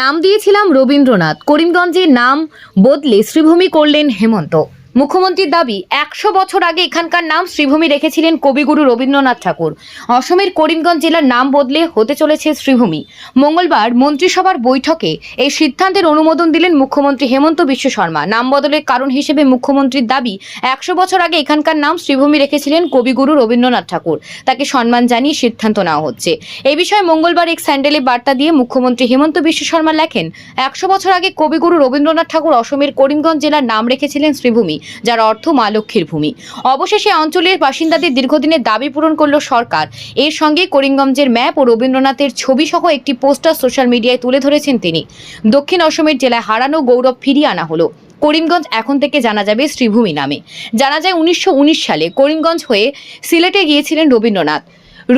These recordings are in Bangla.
নাম দিয়েছিলাম রবীন্দ্রনাথ। করিমগঞ্জের নাম বদলে শ্রীভূমি করলেন হেমন্ত। মুখ্যমন্ত্রীর দাবি, একশো বছর আগে এখানকার নাম শ্রীভূমি রেখেছিলেন কবিগুরু রবীন্দ্রনাথ ঠাকুর। অসমের করিমগঞ্জ জেলার নাম বদলে হতে চলেছে শ্রীভূমি। মঙ্গলবার মন্ত্রিসভার বৈঠকে এই সিদ্ধান্তের অনুমোদন দিলেন মুখ্যমন্ত্রী হেমন্ত বিশ্ব শর্মা। নাম বদলের কারণ হিসেবে মুখ্যমন্ত্রীর দাবি, একশো বছর আগে এখানকার নাম শ্রীভূমি রেখেছিলেন কবিগুরু রবীন্দ্রনাথ ঠাকুর। তাকে সম্মান জানিয়ে সিদ্ধান্ত নেওয়া হচ্ছে। এ বিষয়ে মঙ্গলবার এক স্যান্ডেলে বার্তা দিয়ে মুখ্যমন্ত্রী হেমন্ত বিশ্ব শর্মা লেখেন, একশো বছর আগে কবিগুরু রবীন্দ্রনাথ ঠাকুর অসমের করিমগঞ্জ জেলার নাম রেখেছিলেন শ্রীভূমি। যার অর্থ মা লক্ষ্মীর ভূমি। অবশেষে অঞ্চলের বাসিন্দাদের দীর্ঘদিনের দাবি পূরণ করল সরকার। এর সঙ্গে করিমগঞ্জের ম্যাপ ও রবীন্দ্রনাথের ছবি সহ একটি পোস্টার সোশ্যাল মিডিয়ায় তুলে ধরেছেন তিনি। দক্ষিণ অসমের জেলায় হারানো গৌরব ফিরিয়ে আনা হলো। করিমগঞ্জ এখন থেকে জানা যাবে শ্রীভূমি নামে। জানা যায় উনিশশো উনিশ সালে করিমগঞ্জ হয়ে সিলেটে গিয়েছিলেন রবীন্দ্রনাথ।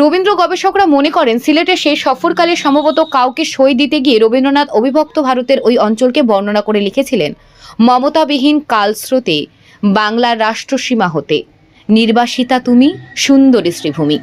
রবীন্দ্র গবেষকরা মনে করেন সিলেটে সেই সফরকালে সম্ভবত কাউকে সই দিতে গিয়ে রবীন্দ্রনাথ অবিভক্ত ভারতের ওই অঞ্চলকে বর্ণনা করে লিখেছিলেন, মমতাবিহীন কালস্রোতে বাংলার রাষ্ট্রসীমা হতে। নির্বাসিতা তুমি, সুন্দরী শ্রীভূমি।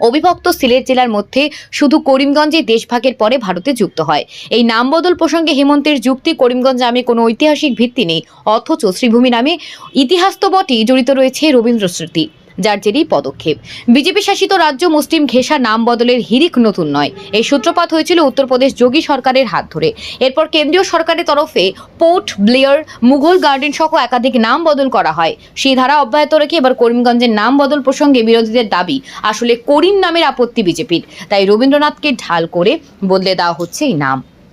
অবিভক্ত সিলেট জেলার মধ্যে শুধু করিমগঞ্জে দেশভাগের পরে ভারতে যুক্ত হয়। এই নাম বদল প্রসঙ্গে হেমন্তের যুক্তি, করিমগঞ্জ নামে কোনো ঐতিহাসিক ভিত্তি নেই, অথচ শ্রীভূমি নামে ইতিহাস তো বটেই জড়িত রয়েছে রবীন্দ্র স্মৃতি। যার জেরেই পদক্ষেপ। বিজেপি শাসিত রাজ্য মুসলিম ঘেঁষা নাম বদলের হিরিক নতুন নয়। এই সূত্রপাত হয়েছিল উত্তরপ্রদেশ যোগী সরকারের হাত ধরে। এরপর কেন্দ্রীয় সরকারের তরফে পোর্ট, ব্লেয়ার, মুঘল গার্ডেন সহ একাধিক নাম বদল করা হয়। সেই ধারা অব্যাহত রেখে এবার করিমগঞ্জের নাম বদল প্রসঙ্গে বিরোধীদের দাবি, আসলে করিম নামের আপত্তি বিজেপির। তাই রবীন্দ্রনাথকে ঢাল করে বদলে দেওয়া হচ্ছে এই নাম।